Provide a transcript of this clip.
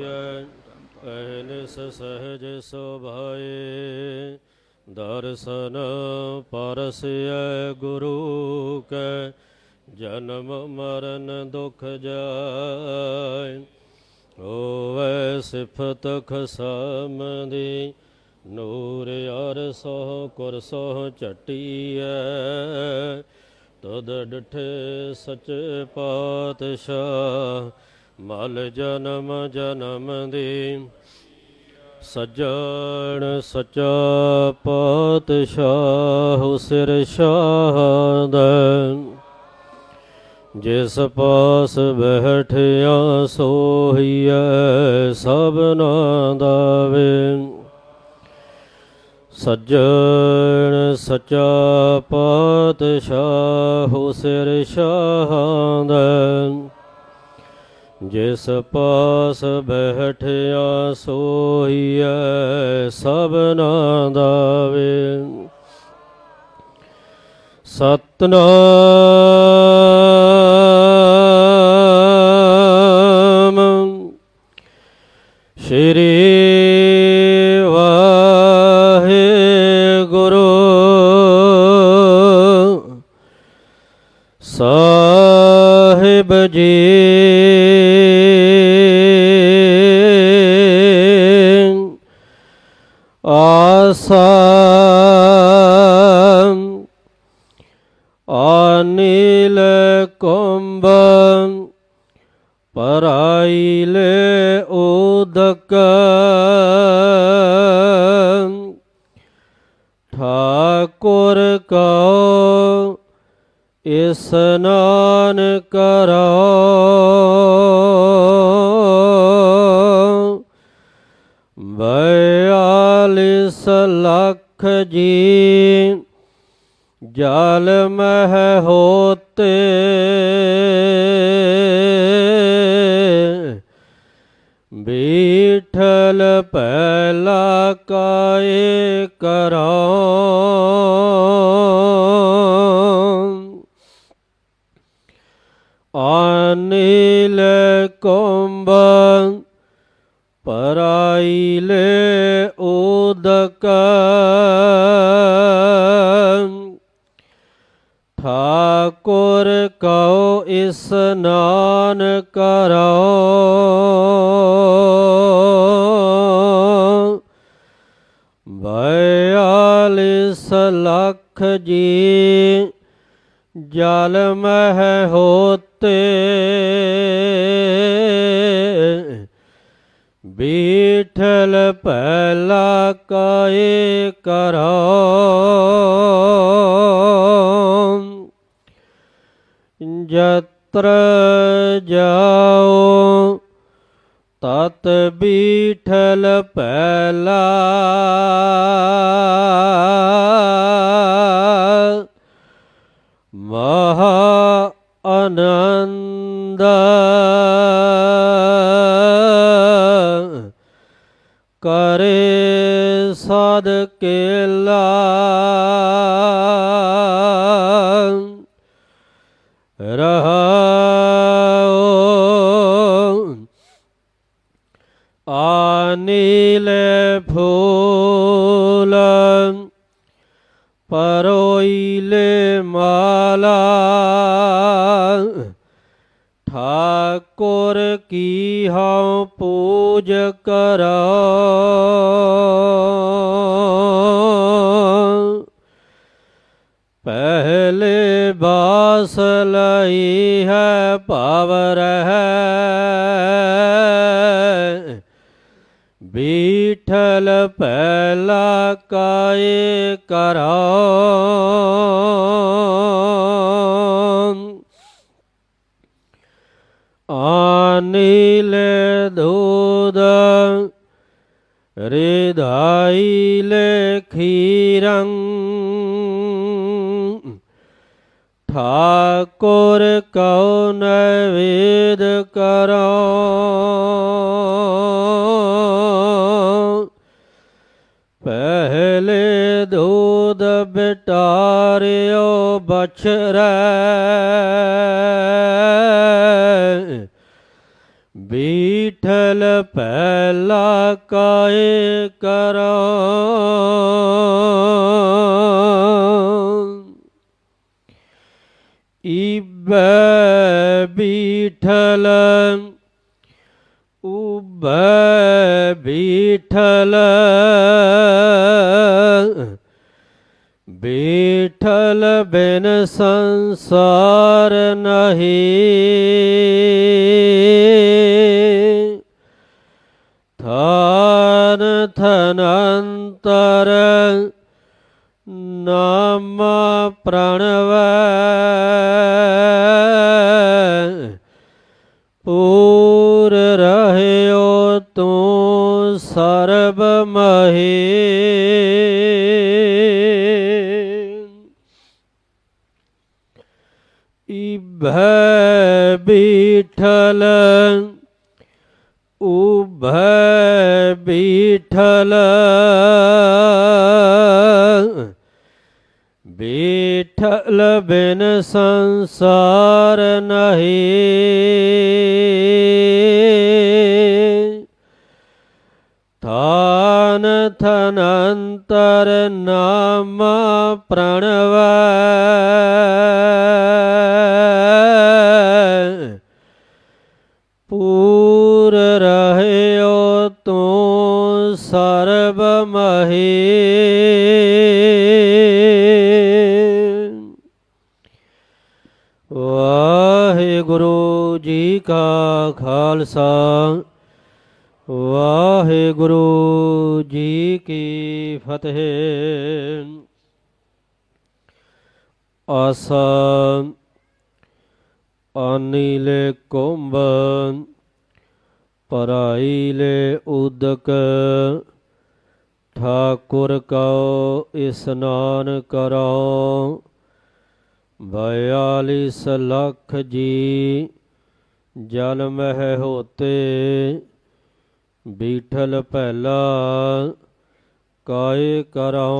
ਅਹਨਿਸ ਸਹਜ ਸੁਭਾਏ, ਦਰਸ਼ਨ ਪਰਸਿਐ ਗੁਰੂ ਕੈ, ਜਨਮ ਮਰਨ ਦੁਖ ਜਾਇ ਹੋਵੇ ਸਿਫਤ ਖਸਮ ਦੀ ਨੂਰ ਅਰ ਸੋ ਕੁਰ ਸੋ ਝਟੀਐ। ਤਦ ਡਠੇ ਸਚੇ ਪਾਤਸ਼ਾਹ ਮਲ ਜਨਮ ਜਨਮ ਦੀ। ਸੱਜਣ ਸਚਾ ਪਾਤਸ਼ਾਹ ਸਿਰ ਸ਼ਾਹਦ। ਜਿਸ ਪਾਸ ਬੈਠਿਆ ਸੋਹੀਐ ਸਭਨਾ ਦਾਵੇ। ਸੱਜਣ ਸਚਾ ਪਾਤਸ਼ਾਹ ਸਿਰ ਸ਼ਾਹਦ। ਜਿਸ ਪਾਸ ਬੈਠਿਆ ਸੋਹੀਐ ਸਭਨਾ ਦਾਵੇ। ਸਤਨਾਮ ਆਸਾ ਅਨਿਲ ਕੁੰਭ ਪਰਾਈਲੇ ਉਦਕ ਠਾਕੁਰ ਕਉ ਇਸਨਾਨ ਕਰੋ ਬਿਆਲਿਸ ਲੱਖ ਜੀ ਜਲ ਮਹਿ ਹੋਤੇ ਬੀਠਲ ਪਹਿਲਾ ਕਾਏ ਕਰੋ ਅਨਿਲ ਕੁੰਭ ਪਰਾਈਲੇ ਉਦਕ ਠਾਕੁਰ ਕਉ ਇਸਨਾਨ ਕਰੋ ਬਿਆਲਿਸ ਲੱਖ ਜੀ ਜਲ ਮਹਿ ਹੋਤੇ। ਬੀਠਲ ਪਹਿਲਾ ਕਾਏ ਕਰੋ। ਜਤਰ ਜਾਓ ਤਤ ਬੀਠਲ ਪਹਿਲਾ ਮਹਾ ਆਨੰਦ ਕਰੇ ਸਦ ਕੇਲਾ। ਰਹਾਉ ਆਨੀਲ ਫੂਲ ਪਰੋਈਲੇ ਮਾਲਾ। ਠਾਕੁਰ ਕੀ ਹਉ ਪੂਜ ਕਰੋ। ਪਹਿਲੇ ਬਾਸ ਲਈ ਹੈ ਭਾਵ ਰਹਿ। ਬੀਠਲ ਪਹਿਲਾ ਕਾਏ ਕਰੋ। ਆਨੀਲ ਦੂਦ ਰਿਧਾਈਲੇ ਖੀਰੰ। ਠਾਕੁਰ ਕਉ ਨਵੇਦ ਕਰੋ। ਪਹਿਲੇ ਦੂਧ ਬਿਟਾਰਿਓ ਬਛਰੈ ਬੀਠਲ ਪਹਿਲਾ ਕਾਏ ਕਰੋ। ਇਬੈ ਬੀਠਲ ਉਬੈ ਬੀਠਲ ਬੀਠਲ ਬਿਨ ਸੰਸਾਰ ਨਹੀਂ ਥਾਨ ਥਨੰਤਰ ਨਾਮ ਪ੍ਰਣਵੈ ਪੂਰ ਰਹਿਓ ਤੂੰ ਸਰਬ ਮਹੀ। ਇਭੈ ਬੀਠਲ ਉਭੈ ਬੀਠਲ। ਬੀਠਲ ਬਿਨ ਸੰਸਾਰ ਨਹੀਂ। ਥਨੰਤਰ ਨਾਮ ਪ੍ਰਣਵੈ। ਪੂਰ ਰਹਿਓ ਤੂੰ ਸਰਬ ਮਹੀ। ਵਾਹਿਗੁਰੂ ਜੀ ਕਾ ਖਾਲਸਾ। ਵਾਹਿਗੁਰੂ ਜੀ ਕੀ ਫਤਿਹ। ਆਸਾ ਆਨੀਲੇ ਕੁੰਭ, ਪਰਾਈ ਲੈ ਉਦਕ। ਠਾਕੁਰ ਕਉ ਇਸਨਾਨ ਕਰੋ ਬਿਆਲੀਸ ਲੱਖ ਜੀ ਜਲ ਮਹਿ ਹੋਤੇ। ਬੀਠਲ ਪਹਿਲਾ ਕਾਏ ਕਰਾਉ